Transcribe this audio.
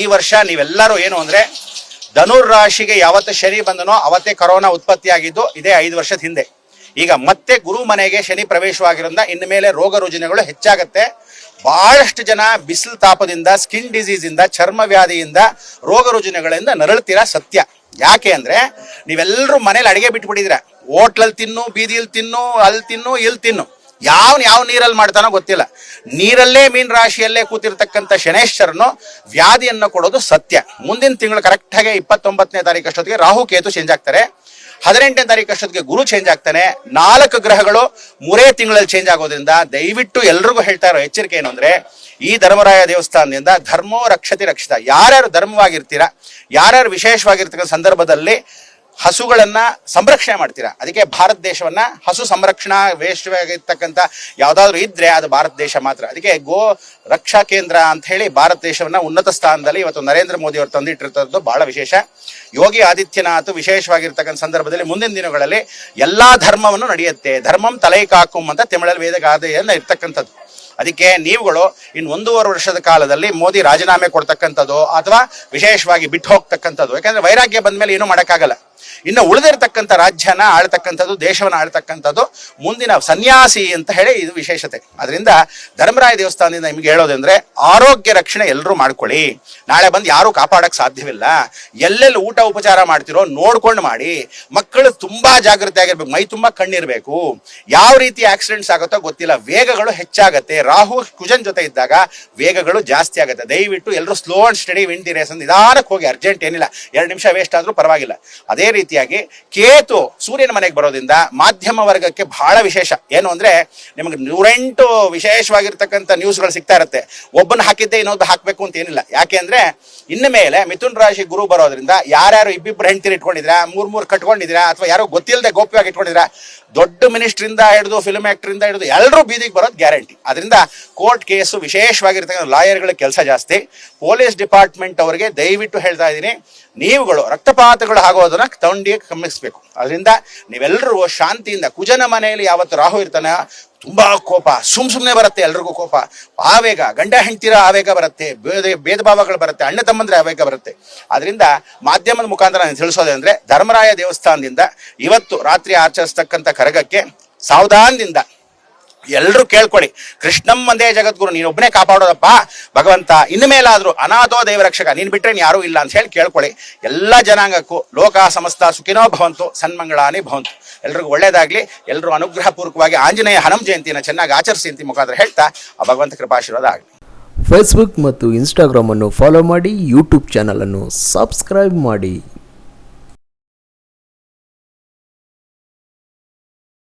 ಈ ವರ್ಷ ನೀವೆಲ್ಲರೂ ಏನು ಅಂದ್ರೆ ಧನುರ್ ರಾಶಿಗೆ ಯಾವತ್ತು ಶನಿ ಬಂದನೋ ಅವತ್ತೇ ಕರೋನಾ ಉತ್ಪತ್ತಿಯಾಗಿದ್ದು ಇದೇ ಐದು ವರ್ಷದ ಹಿಂದೆ. ಈಗ ಮತ್ತೆ ಗುರು ಮನೆಗೆ ಶನಿ ಪ್ರವೇಶವಾಗಿರೋದ್ರಿಂದ ಇನ್ನು ಮೇಲೆ ರೋಗ ರುಜಿನಗಳು ಹೆಚ್ಚಾಗತ್ತೆ. ಬಹಳಷ್ಟು ಜನ ಬಿಸಿಲು ತಾಪದಿಂದ, ಸ್ಕಿನ್ ಡಿಸೀಸಿಂದ, ಚರ್ಮ ವ್ಯಾಧಿಯಿಂದ ರೋಗ ರುಜಿನಗಳಿಂದ ನರಳ್ತೀರಾ ಸತ್ಯ. ಯಾಕೆ ಅಂದ್ರೆ ನೀವೆಲ್ಲರೂ ಮನೇಲಿ ಅಡಿಗೆ ಬಿಟ್ಬಿಟ್ಟಿದ್ರ ಹೋಟ್ಲಲ್ಲಿ ತಿನ್ನು, ಬೀದಿಯಲ್ಲಿ ತಿನ್ನು, ಅಲ್ಲಿ ತಿನ್ನು, ಇಲ್ಲಿ ತಿನ್ನು. ಯಾವ ಯಾವ ನೀರಲ್ಲಿ ಮಾಡ್ತಾನೋ ಗೊತ್ತಿಲ್ಲ. ನೀರಲ್ಲೇ ಮೀನ್ ರಾಶಿಯಲ್ಲೇ ಕೂತಿರ್ತಕ್ಕಂಥ ಶನೇಶ್ವರನು ವ್ಯಾಧಿಯನ್ನು ಕೊಡೋದು ಸತ್ಯ. ಮುಂದಿನ ತಿಂಗಳು ಕರೆಕ್ಟಾಗಿ ಇಪ್ಪತ್ತೊಂಬತ್ತನೇ ತಾರೀಕು ಅಷ್ಟೊತ್ತಿಗೆ ರಾಹು ಕೇತು ಚೇಂಜ್ ಆಗ್ತಾರೆ. ಹದಿನೆಂಟನೇ ತಾರೀಕು ಅಷ್ಟೊತ್ತಿಗೆ ಗುರು ಚೇಂಜ್ ಆಗ್ತಾನೆ. ನಾಲ್ಕು ಗ್ರಹಗಳು ಮೂರೇ ತಿಂಗಳಲ್ಲಿ ಚೇಂಜ್ ಆಗೋದ್ರಿಂದ ದಯವಿಟ್ಟು ಎಲ್ರಿಗೂ ಹೇಳ್ತಾ ಇರೋ ಎಚ್ಚರಿಕೆ ಏನು ಅಂದ್ರೆ, ಈ ಧರ್ಮರಾಯ ದೇವಸ್ಥಾನದಿಂದ ಧರ್ಮೋ ರಕ್ಷತಿ ರಕ್ಷಿತ. ಯಾರ್ಯಾರು ಧರ್ಮವಾಗಿರ್ತೀರಾ, ಯಾರ್ಯಾರು ವಿಶೇಷವಾಗಿರ್ತಕ್ಕಂಥ ಸಂದರ್ಭದಲ್ಲಿ ಹಸುಗಳನ್ನ ಸಂರಕ್ಷಣೆ ಮಾಡ್ತೀರಾ? ಅದಕ್ಕೆ ಭಾರತ ದೇಶವನ್ನ ಹಸು ಸಂರಕ್ಷಣಾ ವೇಷವಾಗಿರ್ತಕ್ಕಂಥ ಯಾವ್ದಾದ್ರು ಇದ್ರೆ ಅದು ಭಾರತ ದೇಶ ಮಾತ್ರ. ಅದಕ್ಕೆ ಗೋ ರಕ್ಷಾ ಕೇಂದ್ರ ಅಂತ ಹೇಳಿ ಭಾರತ ದೇಶವನ್ನ ಉನ್ನತ ಸ್ಥಾನದಲ್ಲಿ ಇವತ್ತು ನರೇಂದ್ರ ಮೋದಿ ಅವರು ತಂದಿಟ್ಟಿರ್ತದ್ದು ಬಹಳ ವಿಶೇಷ. ಯೋಗಿ ಆದಿತ್ಯನಾಥ್ ವಿಶೇಷವಾಗಿರ್ತಕ್ಕಂಥ ಸಂದರ್ಭದಲ್ಲಿ ಮುಂದಿನ ದಿನಗಳಲ್ಲಿ ಎಲ್ಲಾ ಧರ್ಮವನ್ನು ನಡೆಯುತ್ತೆ. ಧರ್ಮಂ ತಲೈ ಕಾಕುಂ ಅಂತ ತಮಿಳಲ್ಲಿ ವೇದಗಾದೆಯನ್ನ ಇರ್ತಕ್ಕಂಥದ್ದು. ಅದಕ್ಕೆ ನೀವುಗಳು ಇನ್ನು ಒಂದೂವರೆ ವರ್ಷದ ಕಾಲದಲ್ಲಿ ಮೋದಿ ರಾಜೀನಾಮೆ ಕೊಡ್ತಕ್ಕಂಥದ್ದು ಅಥವಾ ವಿಶೇಷವಾಗಿ ಬಿಟ್ಟು ಹೋಗ್ತಕ್ಕಂಥದ್ದು, ಯಾಕಂದ್ರೆ ವೈರಾಗ್ಯ ಬಂದ ಮೇಲೆ ಏನೂ ಮಾಡೋಕ್ಕಾಗಲ್ಲ. ಇನ್ನು ಉಳಿದಿರತಕ್ಕಂಥ ರಾಜ್ಯನ ಆಳ್ತಕ್ಕಂಥದ್ದು, ದೇಶವನ್ನು ಆಳ್ತಕ್ಕಂಥದ್ದು ಮುಂದಿನ ಸನ್ಯಾಸಿ ಅಂತ ಹೇಳಿ ಇದು ವಿಶೇಷತೆ. ಅದರಿಂದ ಧರ್ಮರಾಯ ದೇವಸ್ಥಾನದಿಂದ ನಿಮ್ಗೆ ಹೇಳೋದಂದ್ರೆ ಆರೋಗ್ಯ ರಕ್ಷಣೆ ಎಲ್ಲರೂ ಮಾಡ್ಕೊಳ್ಳಿ. ನಾಳೆ ಬಂದು ಯಾರೂ ಕಾಪಾಡಕ್ಕೆ ಸಾಧ್ಯವಿಲ್ಲ. ಎಲ್ಲೆಲ್ಲಿ ಊಟ ಉಪಚಾರ ಮಾಡ್ತಿರೋ ನೋಡ್ಕೊಂಡು ಮಾಡಿ. ಮಕ್ಕಳು ತುಂಬಾ ಜಾಗೃತಿ ಆಗಿರ್ಬೇಕು ಮೈ ತುಂಬಾ ಕಣ್ಣಿರಬೇಕು. ಯಾವ ರೀತಿ ಆಕ್ಸಿಡೆಂಟ್ಸ್ ಆಗುತ್ತೋ ಗೊತ್ತಿಲ್ಲ. ವೇಗಗಳು ಹೆಚ್ಚಾಗತ್ತೆ. ರಾಹು, ಕುಜನ್ ಜೊತೆ ಇದ್ದಾಗ ವೇಗಗಳು ಜಾಸ್ತಿ ಆಗುತ್ತೆ. ದಯವಿಟ್ಟು ಎಲ್ಲರೂ slow and steady wins race ಅಂತ ನಿಧಾನಕ್ಕೆ ಹೋಗಿ. ಅರ್ಜೆಂಟ್ ಏನಿಲ್ಲ. ಎರಡು ನಿಮಿಷ ವೇಸ್ಟ್ ಆದ್ರೂ ಪರವಾಗಿಲ್ಲ. ಅದೇ ರೀತಿಯಾಗಿ ಕೇತು ಸೂರ್ಯನ ಮನೆಗೆ ಬರೋದ್ರಿಂದ ಮಾಧ್ಯಮ ವರ್ಗಕ್ಕೆ ಬಹಳ ವಿಶೇಷ. ಏನು ಅಂದ್ರೆ ನಿಮಗೆ ನೂರೆಂಟು ವಿಶೇಷವಾಗಿರ್ತಕ್ಕಂಥ ನ್ಯೂಸ್ಗಳು ಸಿಗ್ತಾ ಇರುತ್ತೆ. ಒಬ್ಬನ ಹಾಕಿದ್ದೆ ಇನ್ನೊಂದು ಹಾಕಬೇಕು ಅಂತ ಏನಿಲ್ಲ. ಯಾಕೆ ಅಂದ್ರೆ ಇನ್ನು ಮೇಲೆ ಮಿಥುನ್ ರಾಶಿ ಗುರು ಬರೋದ್ರಿಂದ ಯಾರ್ಯಾರು ಇಬ್ಬಿಬ್ರು ಹೆಂಡ್ತಿರು ಇಟ್ಕೊಂಡಿದ್ರಾ ಮೂರ್ ಮೂರು ಕಟ್ಕೊಂಡಿದ್ದೀರಾ, ಅಥವಾ ಯಾರೋ ಗೊತ್ತಿಲ್ಲದೆ ಗೋಪ್ಯವಾಗಿ ಇಟ್ಕೊಂಡಿದ್ರಾ ದೊಡ್ಡ ಮಿನಿಸ್ಟ್ರಿಂದ ಹಿಡಿದು ಫಿಲ್ಮ್ ಆ್ಯಕ್ಟ್ರಿಂದ ಹಿಡಿದು ಎಲ್ಲರೂ ಬೀದಿಗೆ ಬರೋದು ಗ್ಯಾರಂಟಿ ಅದರಿಂದ ಕೋರ್ಟ್ ಕೇಸು ವಿಶೇಷವಾಗಿರ್ತಕ್ಕಂಥ ಲಾಯರ್ಗಳ ಕೆಲಸ ಜಾಸ್ತಿ. ಪೊಲೀಸ್ ಡಿಪಾರ್ಟ್ಮೆಂಟ್ ಅವರಿಗೆ ದಯವಿಟ್ಟು ಹೇಳ್ತಾ ಇದ್ದೀನಿ, ನೀವುಗಳು ರಕ್ತಪಾತಗಳು ಆಗೋದನ್ನ ತಂಡಿಗೆ ಕಮ್ಮಿಸ್ಬೇಕು ಅದರಿಂದ ನೀವೆಲ್ಲರೂ ಶಾಂತಿಯಿಂದ, ಕುಜನ ಮನೆಯಲ್ಲಿ ಯಾವತ್ತು ರಾಹು ಇರ್ತಾನೆ, ತುಂಬಾ ಕೋಪ, ಸುಮ್ ಸುಮ್ನೆ ಬರುತ್ತೆ, ಎಲ್ರಿಗೂ ಕೋಪ. ಆವೇಗ, ಗಂಡ ಹೆಂಡ್ತಿರ ಆವೇಗ ಬರುತ್ತೆ ಭೇದ ಭೇದ ಭಾವಗಳು ಬರುತ್ತೆ, ಅಣ್ಣ ತಮ್ಮಂದ್ರೆ ಆವೇಗ ಬರುತ್ತೆ. ಅದರಿಂದ ಮಾಧ್ಯಮದ ಮುಖಾಂತರ ನಾನು ತಿಳಿಸೋದಂದ್ರೆ ಧರ್ಮರಾಯ ದೇವಸ್ಥಾನದಿಂದ ಇವತ್ತು ರಾತ್ರಿ ಆಚರಿಸ್ತಕ್ಕಂಥ ಕರಗಕ್ಕೆ ಸಾವಧಾನದಿಂದ ಎಲ್ಲರೂ ಕೇಳ್ಕೊಳ್ಳಿ. ಕೃಷ್ಣಂ ಒಂದೇ ಜಗದ್ಗುರು, ನೀನು ಒಬ್ಬನೇ ಕಾಪಾಡೋದಪ್ಪ. ಭಗವಂತ, ಇನ್ನು ಮೇಲಾದರೂ ಅನಾಥೋ ದೇವರಕ್ಷಕ ನೀನ್ ನೀನ್ ಯಾರೂ ಇಲ್ಲ ಅಂತ ಹೇಳಿ ಕೇಳ್ಕೊಳ್ಳಿ. ಎಲ್ಲ ಜನಾಂಗಕ್ಕೂ, ಲೋಕ, ಸಮಸ್ತ ಸುಖಿನೋ ಭವಂತು, ಸನ್ಮಂಗಳಾನಿ ಭವಂತು. ಎಲ್ರಿಗೂ ಒಳ್ಳೇದಾಗಲಿ. ಎಲ್ಲರೂ ಅನುಗ್ರಹ ಪೂರ್ವಕವಾಗಿ ಆಂಜನೇಯ ಹನುಮ ಜಯಂತಿಯನ್ನು ಚೆನ್ನಾಗಿ ಆಚರಿಸಿ ಅಂತ ಮುಖಾಂತರ ಹೇಳ್ತಾ, ಆ ಭಗವಂತ ಕೃಪಾಶೀರ್ವಾದ ಆಗಲಿ. ಫೇಸ್ಬುಕ್ ಮತ್ತು ಇನ್ಸ್ಟಾಗ್ರಾಮನ್ನು ಫಾಲೋ ಮಾಡಿ ಯೂಟ್ಯೂಬ್ ಚಾನಲನ್ನು ಸಬ್ಸ್ಕ್ರೈಬ್ ಮಾಡಿ.